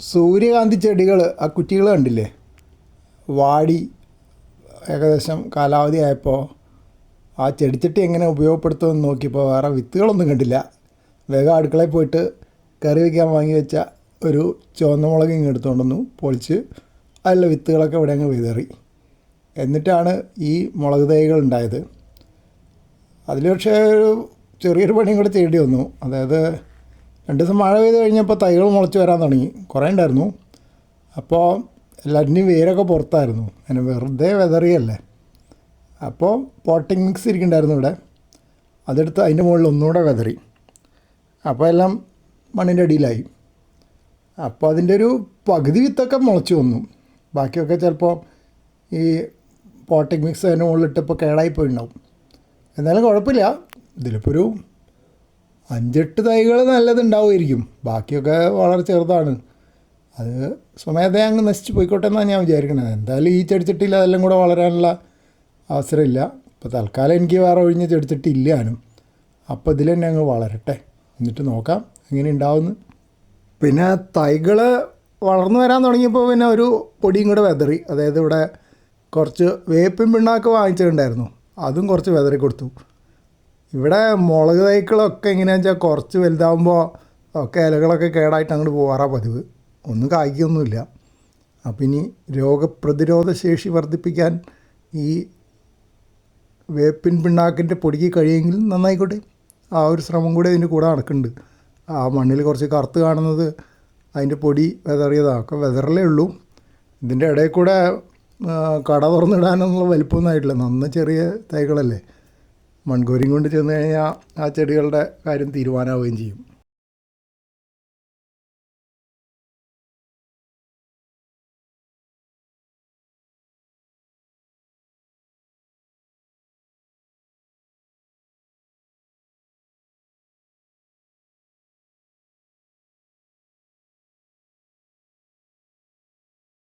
സൂര്യകാന്തി ചെടികൾ ആ കുറ്റികൾ കണ്ടില്ലേ? വാടി ഏകദേശം കാലാവധി ആയപ്പോൾ ആ ചെടിച്ചട്ടി എങ്ങനെ ഉപയോഗപ്പെടുത്തുമെന്ന് നോക്കിയപ്പോൾ വേറെ വിത്തുകളൊന്നും കണ്ടില്ല. വേഗം അടുക്കളയിൽ പോയിട്ട് കറി വയ്ക്കാൻ വാങ്ങി വെച്ച ഒരു ചുവന്ന മുളക് ഇങ്ങ് എടുത്തുകൊണ്ട് വന്നു പൊളിച്ച് അതിലെ വിത്തുകളൊക്കെ ഇവിടെ അങ്ങ് വിതറി. എന്നിട്ടാണ് ഈ മുളക് തൈകൾ ഉണ്ടായത്. അതിൽ പക്ഷേ ഒരു ചെറിയൊരു പണിയും കൂടെ ചെയ്യേണ്ടി വന്നു. അതായത് രണ്ട് ദിവസം മഴ പെയ്ത് കഴിഞ്ഞപ്പോൾ തൈകൾ മുളച്ച് വരാൻ തുടങ്ങി. കുറേ ഉണ്ടായിരുന്നു. അപ്പോൾ എല്ലാറ്റിന്റെയും വേരൊക്കെ പുറത്തായിരുന്നു. അങ്ങനെ വെറുതെ വെതറിയല്ലേ. അപ്പോൾ പോട്ടിംഗ് മിക്സ് ഇരിക്കുന്നുണ്ടായിരുന്നു ഇവിടെ. അതെടുത്ത് അതിന്റെ മുകളിൽ ഒന്നുകൂടെ വെതറി. അപ്പോൾ എല്ലാം മണ്ണിന്റെ അടിയിലായി. അപ്പോൾ അതിന്റെ ഒരു പകുതി വിത്തൊക്കെ മുളച്ചു വന്നു. ബാക്കിയൊക്കെ ചിലപ്പോൾ ഈ പോട്ടിംഗ് മിക്സ് അതിന്റെ മുകളിലിട്ടപ്പോൾ കേടായി പോയിട്ടുണ്ടാവും എന്നാലും കുഴപ്പമില്ല. ഇതിലിപ്പോൾ ഒരു അഞ്ചെട്ട് തൈകൾ നല്ലതുണ്ടാവുമായിരിക്കും. ബാക്കിയൊക്കെ വളരെ ചെറുതാണ്. അത് സ്വമേധ അങ്ങ് നശിച്ച് പോയിക്കോട്ടെ എന്നാണ് ഞാൻ വിചാരിക്കണത്. എന്തായാലും ഈ ചെടിച്ചട്ടിയിൽ അതെല്ലാം കൂടെ വളരാനുള്ള അവസരമില്ല. ഇപ്പോൾ തൽക്കാലം എനിക്ക് വേറെ ഒഴിഞ്ഞ ചെടിച്ചട്ടി ഇല്ലാനും അപ്പോൾ ഇതിൽ തന്നെ അങ്ങ് വളരട്ടെ. എന്നിട്ട് നോക്കാം എങ്ങനെ ഉണ്ടാവുമെന്ന്. പിന്നെ തൈകൾ വളർന്നു വരാൻ തുടങ്ങിയപ്പോൾ പിന്നെ ഒരു പൊടിയും കൂടെ വെതറി. അതായത് ഇവിടെ കുറച്ച് വേപ്പും പിണ്ണാക്ക് വാങ്ങിച്ചിട്ടുണ്ടായിരുന്നു. അതും കുറച്ച് വെതറി കൊടുത്തു. ഇവിടെ മുളക് തൈക്കളൊക്കെ എങ്ങനെയാണെന്ന് വെച്ചാൽ കുറച്ച് വലുതാകുമ്പോൾ ഒക്കെ ഇലകളൊക്കെ കേടായിട്ട് അങ്ങോട്ട് പോകാറാ പതിവ്. ഒന്നും കായ്ക്കൊന്നുമില്ല. അപ്പം ഇനി രോഗപ്രതിരോധ ശേഷി വർദ്ധിപ്പിക്കാൻ ഈ വേപ്പിൻ പിണ്ണാക്കിന്റെ പൊടിക്ക് കഴിയുമെങ്കിൽ നന്നായിക്കോട്ടെ. ആ ഒരു ശ്രമം കൂടി അതിന്റെ കൂടെ നടക്കുന്നുണ്ട്. ആ മണ്ണിൽ കുറച്ച് കറുത്ത് കാണുന്നത് അതിന്റെ പൊടി വെതറിയതാണ് ഒക്കെ വെതറലേ ഉള്ളൂ. ഇതിന്റെ ഇടയിൽ കൂടെ കട തുറന്നിടാനൊന്നുള്ള വലിപ്പമൊന്നും ആയിട്ടില്ല. നന്ന ചെറിയ തൈകളല്ലേ. മൺകോരിയും കൊണ്ട് ചെന്ന് കഴിഞ്ഞാൽ ആ ചെടികളുടെ കാര്യം തീരുമാനമാവുകയും ചെയ്യും.